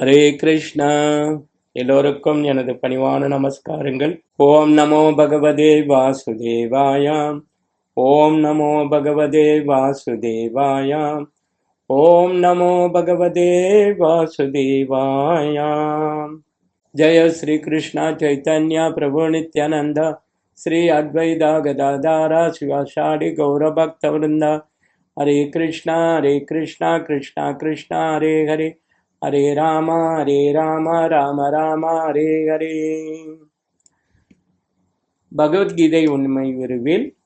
ஹரே கிருஷ்ணா. எல்லோருக்கும் எனது பணிவான நமஸ்காரங்கள். ஓம் நமோ பகவதே வாசுதேவாயாம். ஓம் நமோ பகவதே வாசுதேவாயாம். ஓம் நமோ பகவதே வாசுதேவாயாம். ஜெய ஸ்ரீ கிருஷ்ணா சைத்தன்யா பிரபு நித்யானந்த. ஸ்ரீ அத்வைதா கதாதாரா சிவாஷாடி கௌரபக்த விருந்தா ஹரே கிருஷ்ணா ஹரே கிருஷ்ணா கிருஷ்ணா கிருஷ்ணா ஹரே. ஹரே ராமா ராம ஹரே ராம ராம ராம ஹரே ஹரே. பகவத்கீதை உண்மை விரிவில்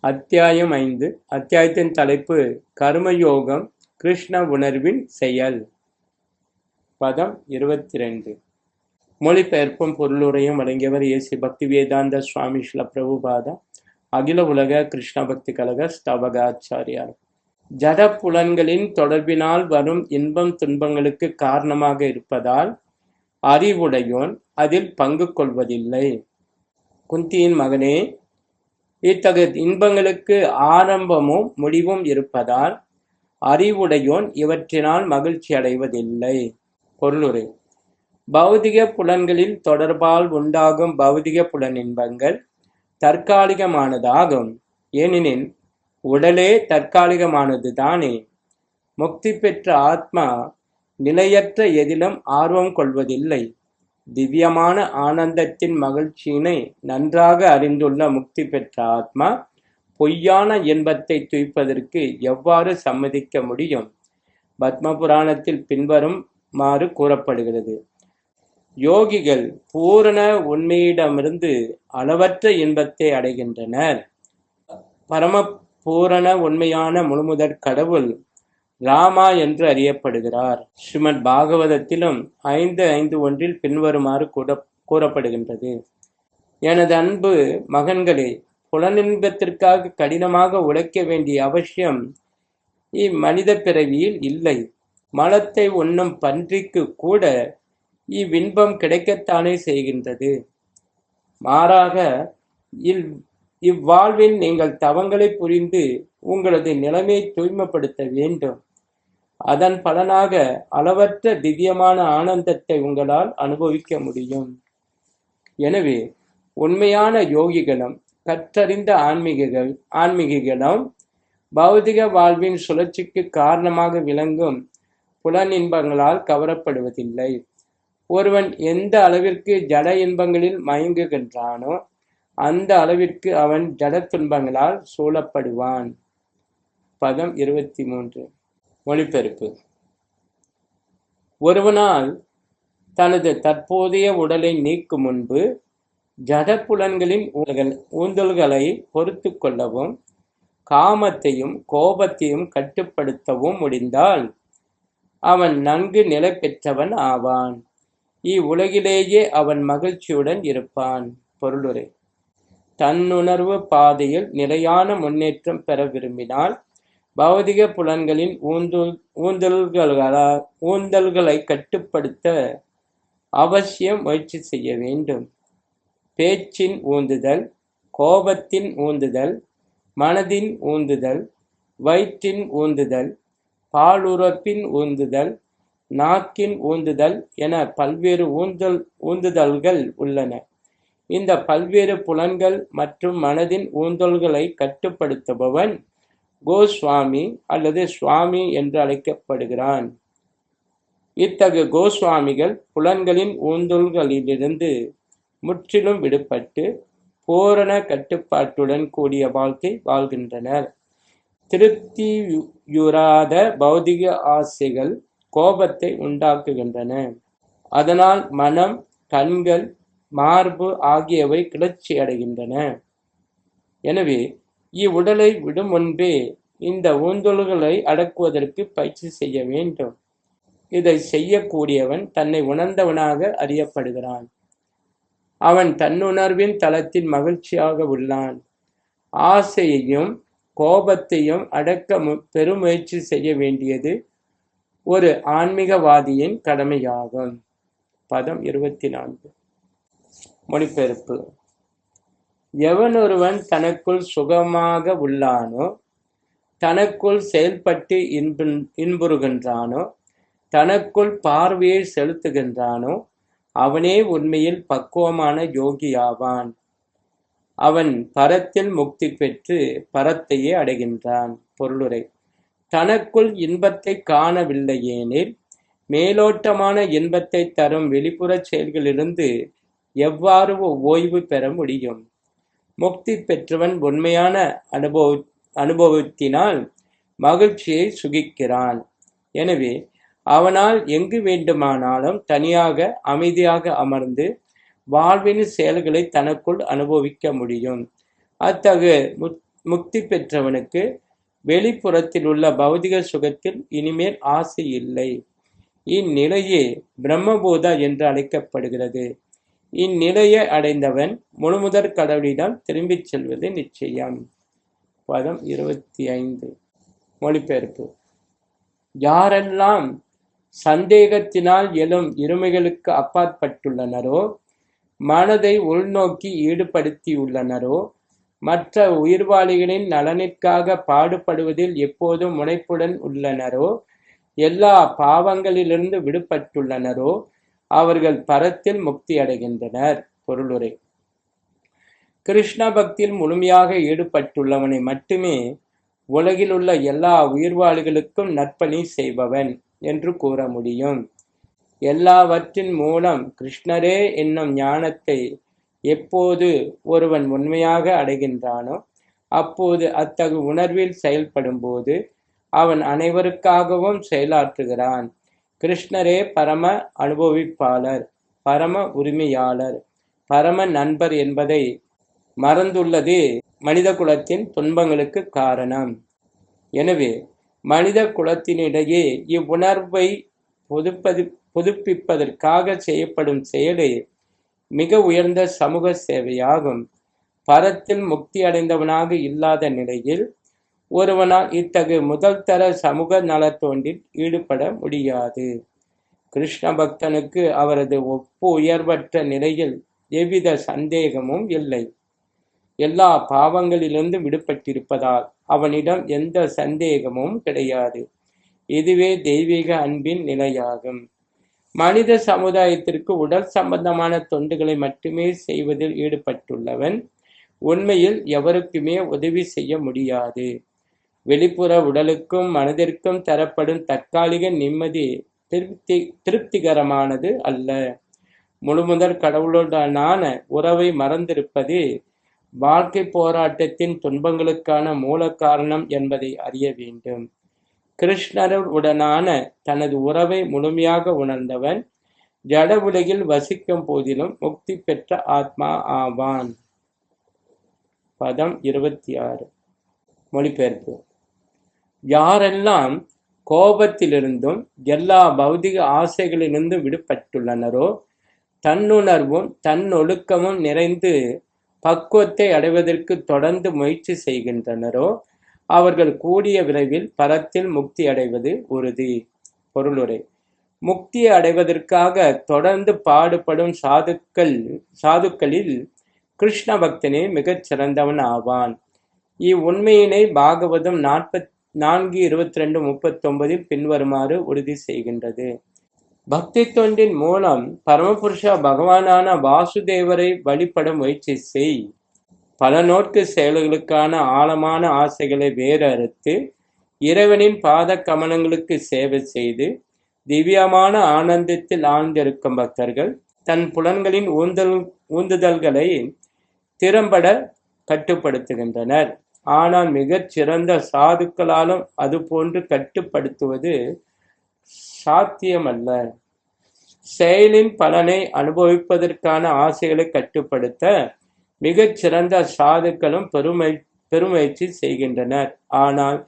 அத்தியாயம் ஐந்து. அத்தியாயத்தின் தலைப்பு கர்மயோகம் கிருஷ்ண உணர்வின் செயல். பதம் இருபத்தி ரெண்டு மொழிபெயர்ப்பும் பொருளுரையும் வழங்கியவர் ஏசி பக்தி வேதாந்த சுவாமி ஸ்ல பிரபுபாதா அகில உலக கிருஷ்ண பக்தி கழக ஸ்தபகாச்சாரியார். ஜட புலன்களின் தொடர்பினால் வரும் இன்பம் துன்பங்களுக்கு காரணமாக இருப்பதால் அறிவுடையோன் அதில் பங்கு கொள்வதில்லை. குந்தியின் மகனே இத்தகைய இன்பங்களுக்கு ஆரம்பமும் முடிவும் இருப்பதால் அறிவுடையோன் இவற்றினால் மகிழ்ச்சி அடைவதில்லை. பொருளுரை பௌதிக புலன்களில் தொடர்பால் உண்டாகும் பௌதிக புலன் இன்பங்கள் தற்காலிகமானதாகும். ஏனெனில் உடலே தற்காலிகமானது தானே முக்தி பெற்ற ஆத்மா நிலையற்ற எதிலும் ஆர்வம் கொள்வதில்லை. திவ்யமான ஆனந்தத்தின் மகிழ்ச்சியினை நன்றாக அறிந்துள்ள முக்தி பெற்ற ஆத்மா பொய்யான இன்பத்தை துய்ப்பதற்கு எவ்வாறு சம்மதிக்க முடியும்? பத்ம புராணத்தில் பின்வருமாறு கூறப்படுகிறது. யோகிகள் பூரண உண்மையிடமிருந்து அளவற்ற இன்பத்தை அடைகின்றனர். பரம பூரண உண்மையான முழுமுதற் கடவுள் ராமா என்று அறியப்படுகிறார். ஸ்ரீமத் பாகவதத்திலும் ஐந்து ஐந்து ஒன்றில் பின்வருமாறு கூட கூறப்படுகின்றது. எனது அன்பு மகன்களே புலனின்பத்திற்காக கடினமாக உழைக்க வேண்டிய அவசியம் இம்மனித பிறவியில் இல்லை. மலத்தை உண்ணும் பன்றிக்கு கூட இவ்வின்பம் கிடைக்கத்தானே செய்கின்றது. மாறாக இல் இவ்வாழ்வில் நீங்கள் தவங்களை புரிந்து உங்களது நிலைமையை தூய்மைப்படுத்த வேண்டும். அதன் பலனாக அளவற்ற திவ்யமான ஆனந்தத்தை உங்களால் அனுபவிக்க முடியும். எனவே உண்மையான யோகிகளும் கற்றறிந்த ஆன்மீகங்கள் ஆன்மீகிகளும் பௌதிக வாழ்வின் சுழற்சிக்கு காரணமாக விளங்கும் புலன் இன்பங்களால் கவரப்படுவதில்லை. ஒருவன் எந்த அளவிற்கு ஜட இன்பங்களில் மயங்குகின்றானோ அந்த அளவிற்கு அவன் ஜட துன்பங்களால் சூழப்படுவான். பதம் இருபத்தி மூன்று மொழிபெயர்ப்பு. ஒருவனால் தனது தற்போதைய உடலை நீக்கும் முன்பு ஜடப்புலன்களின் ஊந்தல்களை பொறுத்து கொள்ளவும் காமத்தையும் கோபத்தையும் கட்டுப்படுத்தவும் முடிந்தால் அவன் நன்கு நிலை பெற்றவன் ஆவான். இவ்வுலகிலேயே அவன் மகிழ்ச்சியுடன் இருப்பான். பொருளுரை. தன்னுணர்வு பாதையில் நிலையான முன்னேற்றம் பெற விரும்பினால் பௌதிக புலன்களின் ஊந்துல் ஊந்தல்களால் ஊந்தல்களை கட்டுப்படுத்த அவசியம் முயற்சி செய்ய வேண்டும். பேச்சின் ஊந்துதல் கோபத்தின் ஊந்துதல் மனதின் ஊந்துதல் வயிற்றின் ஊந்துதல் பாலுறப்பின் ஊந்துதல் நாக்கின் ஊந்துதல் என பல்வேறு ஊந்தல் ஊந்துதல்கள் உள்ளன. இந்த பல்வேறு புலன்கள் மற்றும் மனதின் ஊந்தல்களை கட்டுப்படுத்துபவன் கோஸ்வாமி அல்லது சுவாமி என்று அழைக்கப்படுகிறான். இத்தகைய கோஸ்வாமிகள் புலன்களின் ஊந்தல்களிலிருந்து முற்றிலும் விடுபட்டு பூரண கட்டுப்பாட்டுடன் கூடிய வாழ்க்கை வாழ்கின்றனர். திருப்தியுறாத பௌதிக ஆசைகள் கோபத்தை உண்டாக்குகின்றன. அதனால் மனம் கண்கள் மார்பு ஆகியவை கிளர்ச்சி அடைகின்றன. எனவே இவ்வுடலை விடும் முன்பே இந்த ஊந்தொல்களை அடக்குவதற்கு பயிற்சி செய்ய வேண்டும். இதை செய்யக்கூடியவன் தன்னை உணர்ந்தவனாக அறியப்படுகிறான். அவன் தன்னுணர்வின் தளத்தில் மகிழ்ச்சியாக உள்ளான். ஆசையையும் கோபத்தையும் அடக்க பெருமுயற்சி செய்ய வேண்டியது ஒரு ஆன்மீகவாதியின் கடமையாகும். பதம் இருபத்தி நான்கு. மொழிபெயர்ப்பு. எவனொருவன் தனக்குள் சுகமாக உள்ளானோ தனக்குள் செயல்பட்டு இன்பு இன்புறுகின்றானோ தனக்குள் பார்வையை செலுத்துகின்றானோ அவனே உண்மையில் பக்குவமான யோகியாவான். அவன் பரத்தில் முக்தி பெற்று பரத்தையே அடைகின்றான். பொருளுரை. தனக்குள் இன்பத்தை காணவில்லையேனில் மேலோட்டமான இன்பத்தை தரும் வெளிப்புற செயல்களிலிருந்து எவ்வாறு ஓய்வு பெற முடியும்? முக்தி பெற்றவன் உண்மையான அனுபவ அனுபவத்தினால் மகிழ்ச்சியை சுகிக்கிறான். எனவே அவனால் எங்கு வேண்டுமானாலும் தனியாக அமைதியாக அமர்ந்து வாழ்வின் செயல்களை தனக்குள் அனுபவிக்க முடியும். அத்தகு முக்தி பெற்றவனுக்கு வெளிப்புறத்தில் உள்ள பௌதிக சுகத்தில் இனிமேல் ஆசை இல்லை. இந்நிலையே பிரம்மபூதா என்று அழைக்கப்படுகிறது. இந்நிலையை அடைந்தவன் முழுமுதற் கடவுளிடம் திரும்பிச் செல்வது நிச்சயம். பதம் இருபத்தி ஐந்து மொழிபெயர்ப்பு. யாரெல்லாம் சந்தேகத்தினால் எழும் இருமைகளுக்கு அப்பாற்பட்டுள்ளனரோ மனதை உள்நோக்கி ஈடுபடுத்தியுள்ளனரோ மற்ற உயிர்வாளிகளின் நலனிற்காக பாடுபடுவதில் எப்போதும் முனைப்புடன் உள்ளனரோ எல்லா பாவங்களிலிருந்து விடுபட்டுள்ளனரோ அவர்கள் பரத்தில் முக்தி அடைகின்றனர். பொருளுரை. கிருஷ்ண பக்தியில் முழுமையாக ஈடுபட்டுள்ளவனை மட்டுமே உலகில் உள்ள எல்லா உயிர்வாளிகளுக்கும் நற்பணி செய்பவன் என்று கூற முடியும். எல்லாவற்றின் மூலம் கிருஷ்ணரே என்னும் ஞானத்தை எப்போது ஒருவன் உண்மையாக அடைகின்றானோ அப்போது அத்தகு உணர்வில் செயல்படும் போது அவன் அனைவருக்காகவும் செயலாற்றுகிறான். கிருஷ்ணரே பரம அனுபவிப்பாளர் பரம உரிமையாளர் பரம நண்பர் என்பதை மறந்துள்ளது மனித குலத்தின் துன்பங்களுக்கு காரணம். எனவே மனித குலத்தினிடையே இவ்வுணர்வை புதுப்பது புதுப்பிப்பதற்காக செய்யப்படும் செயலே மிக உயர்ந்த சமூக சேவையாகும். பரத்தில் முக்தி அடைந்தவனாக இல்லாத நிலையில் ஒருவனால் இத்தகு முதல் தர சமூக நலத்தோண்டில் ஈடுபட முடியாது. கிருஷ்ண பக்தனுக்கு அவரது ஒப்பு உயர்வற்ற நிலையில் எவ்வித சந்தேகமும் இல்லை. எல்லா பாவங்களிலிருந்து விடுபட்டிருப்பதால் அவனிடம் எந்த சந்தேகமும் கிடையாது. இதுவே தெய்வீக அன்பின் நிலையாகும். மனித சமுதாயத்திற்கு உடல் சம்பந்தமான தொண்டுகளை மட்டுமே செய்வதில் ஈடுபட்டுள்ளவன் உண்மையில் எவருக்குமே உதவி செய்ய முடியாது. வெளிப்புற உடலுக்கும் மனதிற்கும் தரப்படும் தற்காலிக நிம்மதி திருப்தி திருப்திகரமானது அல்ல. முழுமுதல் கடவுளுடனான உறவை மறந்திருப்பது வாழ்க்கை போராட்டத்தின் துன்பங்களுக்கான மூல காரணம் என்பதை அறிய வேண்டும். கிருஷ்ணருடனான தனது உறவை முழுமையாக உணர்ந்தவன் ஜட உலகில் வசிக்கும் போதிலும் முக்தி பெற்ற ஆத்மா ஆவான். பதம் இருபத்தி ஆறு. மொழிபெயர்ப்பு. யாரெல்லாம் கோபத்திலிருந்தும் எல்லா பௌதிக ஆசைகளிலிருந்தும் விடுபட்டுள்ளனரோ தன்னுணர்வும் தன்னொழுக்கமும் நிறைந்து பக்குவத்தை அடைவதற்கு தொடர்ந்து முயற்சி செய்கின்றனரோ அவர்கள் கூடிய விரைவில் பரத்தில் முக்தி அடைவது உறுதி. பொருளுரை. முக்தி அடைவதற்காக தொடர்ந்து பாடுபடும் சாதுக்கள் சாதுக்களில் கிருஷ்ண பக்தனே மிகச் சிறந்தவன் ஆவான். இவ்வுண்மையினை பாகவதம் நாற்பத் நான்கு இருபத்தி ரெண்டு முப்பத்தொன்பதில் பின்வருமாறு உறுதி செய்கின்றது. பக்தி தொண்டின் மூலம் பரமபுருஷா பகவானான வாசுதேவரை வழிபட முயற்சி செய். பல நோக்கு செயல்களுக்கான ஆழமான ஆசைகளை வேறறுத்து இறைவனின் பாத கமலங்களுக்கு சேவை செய்து திவ்யமான ஆனந்தத்தில் ஆழ்ந்திருக்கும் பக்தர்கள் தன் புலன்களின் ஊந்தல் ஊந்துதல்களை திறம்பட கட்டுப்படுத்துகின்றனர். ஆனால் மிகச் சிறந்த சாதுக்களாலும் அதுபோன்று கட்டுப்படுத்துவது சாத்தியமல்ல. செயலின் பலனை அனுபவிப்பதற்கான ஆசைகளை கட்டுப்படுத்த மிகச் சிறந்த சாதுக்களும் பெருமை பெருமுயற்சி செய்கின்றனர். ஆனால்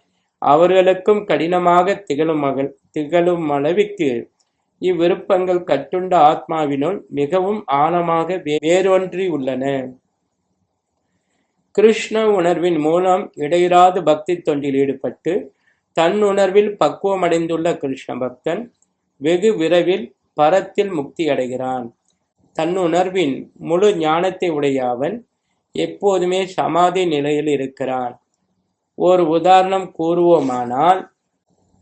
அவர்களுக்கும் கடினமாக திகழும் திகழும் அளவிற்கு இவ்விருப்பங்கள் கட்டுண்ட ஆத்மாவினுள் மிகவும் ஆழமாக வேரொன்றி உள்ளன. கிருஷ்ண உணர்வின் மூலம் இடையிறாது பக்தி தொண்டில் ஈடுபட்டு தன் உணர்வில் பக்குவமடைந்துள்ள கிருஷ்ண பக்தன் வெகு விரைவில் பரத்தில் முக்தி அடைகிறான். தன் உணர்வின் முழு ஞானத்தை உடைய அவன் எப்போதுமே சமாதி நிலையில் இருக்கிறான். ஒரு உதாரணம் கூறுவோமானால்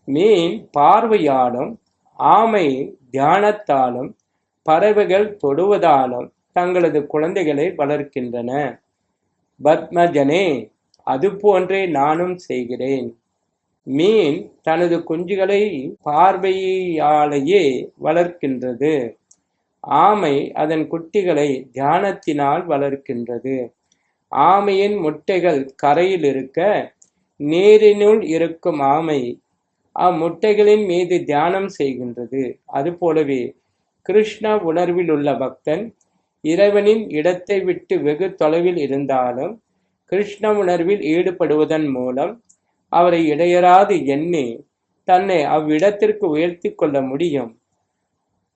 மீன் பார்வையாலும் ஆமை தியானத்தாலும் பறவைகள் தொடுவதாலும் தங்களது குழந்தைகளை வளர்க்கின்றன. பத்மஜனே அதுபோன்றே நானும் செய்கிறேன். மீன் தனது குஞ்சுகளை பார்வையாலேயே வளர்க்கின்றது. ஆமை அதன் குட்டிகளை தியானத்தினால் வளர்க்கின்றது. ஆமையின் முட்டைகள் கரையில் இருக்க நீரினுள் இருக்கும் ஆமை அம்முட்டைகளின் மீது தியானம் செய்கின்றது. அதுபோலவே கிருஷ்ண உணர்வில் உள்ள பக்தன் இறைவனின் இடத்தை விட்டு வெகு தொலைவில் இருந்தாலும் கிருஷ்ண உணர்வில் ஈடுபடுவதன் மூலம் அவரை இடையராது எண்ணி தன்னை அவ்விடத்திற்கு உயர்த்தி கொள்ள முடியும்.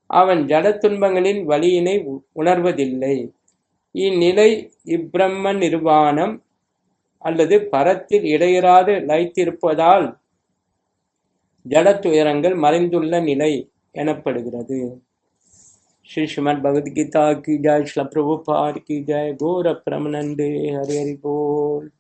அவன் ஜட துன்பங்களின் வழியினை உ- உணர்வதில்லை. இந்நிலை இப்பிரம்ம நிர்வாணம் அல்லது பரத்தில் இடையராது லைத்திருப்பதால் ஜட துயரங்கள் மறைந்துள்ள நிலை எனப்படுகிறது. श्री श्रीमद भगवद गीता की जय प्रभुपाद की जय गौर प्रमनंदे हरि हरि बोल।